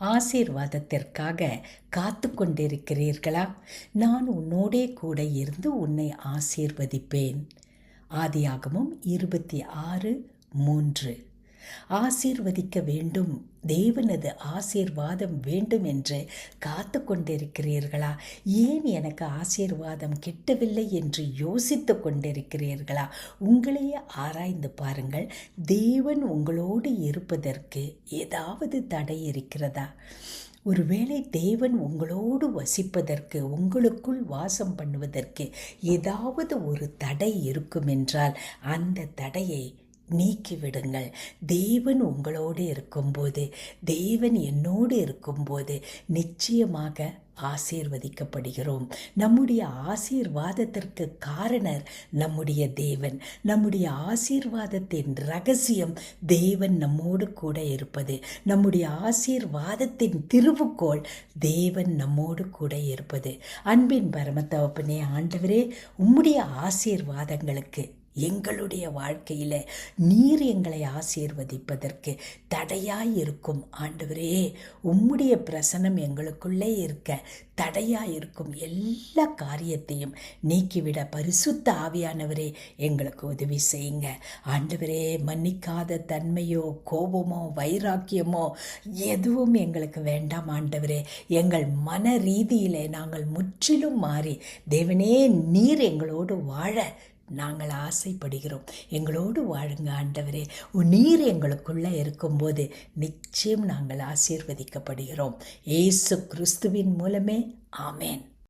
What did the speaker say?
ஆசீர்வாதத்திற்காக காத்து கொண்டிருக்கிறீர்களா நான் உன்னோடே கூட இருந்து உன்னை ஆசீர்வதிப்பேன். ஆதியாகமும் இருபத்தி ஆறு மூன்று. ஆசீர்வதிக்க வேண்டும். தேவனது ஆசீர்வாதம் வேண்டும் என்று காத்து கொண்டிருக்கிறீர்களா? ஏன் எனக்கு ஆசீர்வாதம் கிட்டவில்லை என்று யோசித்து கொண்டிருக்கிறீர்களா? உங்களையே ஆராய்ந்து பாருங்கள். தேவன் உங்களோடு இருப்பதற்கு ஏதாவது தடை இருக்கிறதா? ஒருவேளை தேவன் உங்களோடு வசிப்பதற்கு உங்களுக்குள் வாசம் பண்ணுவதற்கு ஏதாவது ஒரு தடை இருக்கும் என்றால் அந்த தடையை நீக்கிவிடுங்கள். தேவன் உங்களோடு இருக்கும்போது தேவன் என்னோடு இருக்கும்போது நிச்சயமாக ஆசீர்வதிக்கப்படுகிறோம். நம்முடைய ஆசீர்வாதத்திற்கு காரணர் நம்முடைய தேவன். நம்முடைய ஆசீர்வாதத்தின் ரகசியம் தேவன் நம்மோடு கூட இருப்பது. நம்முடைய ஆசீர்வாதத்தின் திருவுக்கோள் தேவன் நம்மோடு கூட இருப்பது. அன்பின் பரமத்தவப்பனே ஆண்டவரே உம்முடைய ஆசீர்வாதங்களுக்கு எங்களுடைய வாழ்க்கையில் நீர் எங்களை ஆசீர்வதிப்பதற்கு தடையாய் இருக்கும் ஆண்டவரே உம்முடைய பிரசனம் எங்களுக்குள்ளே இருக்க தடையாக இருக்கும் எல்லா காரியத்தையும் நீக்கிவிட பரிசுத்த ஆவியானவரே எங்களுக்கு உதவி செய்யுங்க. ஆண்டவரே மன்னிக்காத தன்மையோ கோபமோ வைராக்கியமோ எதுவும் எங்களுக்கு வேண்டாம் ஆண்டவரே. எங்கள் மன ரீதியிலே நாங்கள் முற்றிலும் மாறி தேவனே நீர் எங்களோடு வாழ நாங்கள் ஆசைப்படுகிறோம். எங்களோடு வாழுங்க ஆண்டவரே. நீர் எங்களுக்குள்ளே இருக்கும்போது நிச்சயம் நாங்கள் ஆசீர்வதிக்கப்படுகிறோம். ஏசு கிறிஸ்துவின் மூலமே. ஆமேன்.